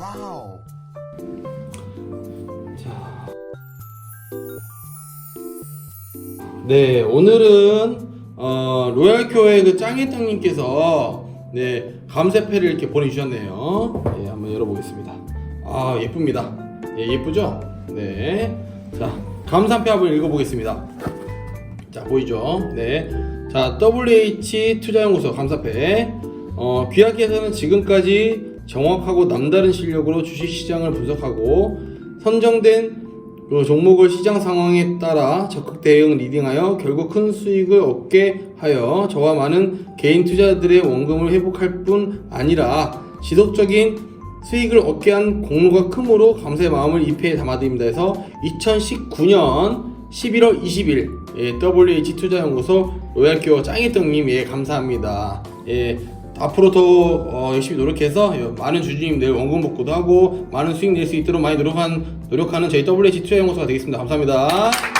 Wow. 네, 오늘은 어, 로얄 교회 그 짱이땅님께서 네 감세패를 이렇게 보내주셨네요. 네, 한번 열어보겠습니다. 아 예쁩니다. 예, 예쁘죠? 네. 자 감사패 한번 읽어보겠습니다. 자 보이죠? 네. 자 WH 투자연구소 감사패. 어, 귀하께서는 지금까지 정확하고 남다른 실력으로 주식시장을 분석하고 선정된 그 종목을 시장 상황에 따라 적극 대응 리딩하여 결국 큰 수익을 얻게 하여 저와 많은 개인 투자들의 원금을 회복할 뿐 아니라 지속적인 수익을 얻게 한 공로가 크므로 감사의 마음을 이 패에 담아드립니다. 해서 2019년 11월 20일 예, WH 투자연구소 로얄기어 짱이떡님 예 감사합니다. 예 앞으로 더 어, 열심히 노력해서 많은 주주님들 원금 복구도 하고 많은 수익 낼 수 있도록 많이 노력한 노력하는 저희 WH 투자 연구소가 되겠습니다 감사합니다.